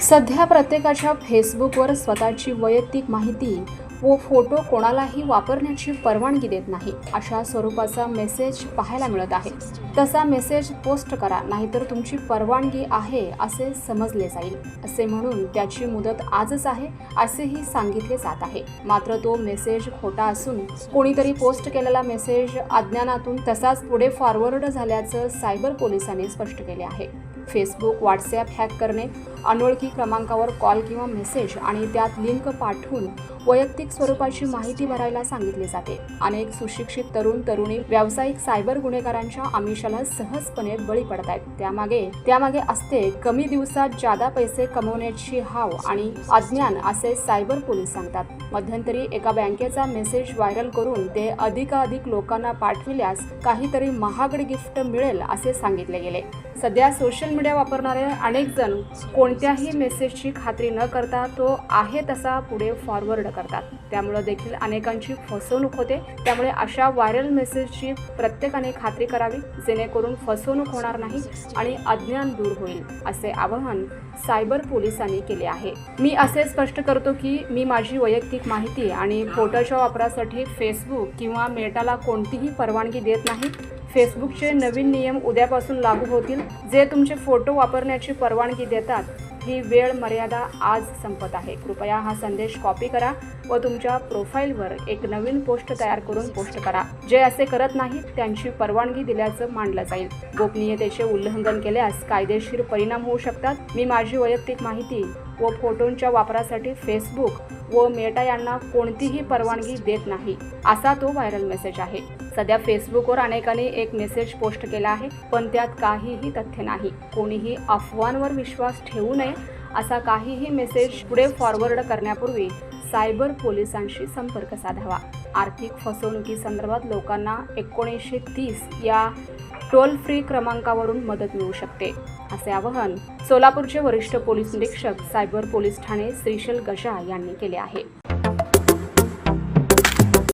सध्या प्रत्येकाच्या फेसबुकवर स्वतःची वैयक्तिक माहिती व फोटो कोणालाही वापरण्याची परवानगी देत नाही अशा स्वरूपाचा मेसेज पाहायला मिळत आहे. तसा मेसेज पोस्ट करा नाहीतर तुमची परवानगी आहे असे समजले जाईल. असे म्हणून त्याची मुदत आजच आहे असेही सांगितले जात आहे. मात्र तो मेसेज खोटा असून कोणीतरी पोस्ट केलेला मेसेज अज्ञानातून तसाच पुढे फॉरवर्ड झाल्याचं सायबर पोलिसांनी स्पष्ट केले आहे. फेसबुक व्हॉट्सॲप हॅक करणे अनोळखी क्रमांकावर कॉल किंवा मेसेज आणि त्यात लिंक पाठवून वैयक्तिक स्वरूपाची माहिती भरायला सांगितली जाते. अनेक सुशिक्षित तरुण तरुणी व्यावसायिक सायबर गुन्हेगारांच्या आमिषाला सहजपणे बळी पडत आहेत. त्यामागे त्यामागे असते कमी दिवसात जादा पैसे कमवण्याची हाव आणि अज्ञान असे सायबर पोलीस सांगतात. मध्यंतरी एका बँकेचा मेसेज व्हायरल करून ते अधिकाधिक लोकांना पाठविल्यास काहीतरी महागड गिफ्ट मिळेल असे सांगितले गेले. सध्या सोशल मीडिया वापरणारे अनेक जण कोणत्याही मेसेजची खात्री न करता तो आहे तसा पुढे फॉरवर्ड करतात. त्यामुळे देखील अनेकांची फसवणूक होते. त्यामुळे अशा व्हायरल मेसेजची प्रत्येकाने खात्री करावी जेणेकरून फसवणूक होणार नाही आणि अज्ञान दूर होईल असे आवाहन सायबर पोलिसांनी केले आहे. मी असे स्पष्ट करतो की मी माझी वैयक्तिक माहिती आणि फोटोच्या वापरासाठी फेसबुक किंवा मेटाला कोणतीही परवानगी देत नाही. फेसबुकचे नवीन नियम उद्यापासून लागू होतील. जे तुमचे फोटो वापरण्याची परवानगी देतात. ही वेळ मर्यादा आज संपत आहे. कृपया हा संदेश कॉपी करा व तुमच्या प्रोफाईलवर एक नवीन पोस्ट तयार करून पोस्ट करा. जे असे करत नाहीत त्यांची परवानगी दिल्याचं मानलं जाईल. गोपनीयतेचे उल्लंघन केल्यास कायदेशीर परिणाम होऊ शकतात. मी माझी वैयक्तिक माहिती व फोटोंच्या वापरासाठी फेसबुक व मेटा यांना कोणतीही परवानगी देत नाही. असा तो व्हायरल मेसेज आहे. सध्या फेसबुकवर अनेकांनी एक मेसेज पोस्ट केला आहे पण त्यात काहीही तथ्य नाही. कोणीही अफवांवर विश्वास ठेवू नये असा काहीही मेसेज पुढे फॉरवर्ड करण्यापूर्वी सायबर पोलिसांशी संपर्क साधावा. आर्थिक फसवणुकीसंदर्भात लोकांना एकोणीसशे तीस या टोल फ्री क्रमांकावरून मदत मिळू शकते. असे आवाहन सोलापूरचे वरिष्ठ पोलीस निरीक्षक सायबर पोलीस ठाणे श्रीशल गजा यांनी केले आहे.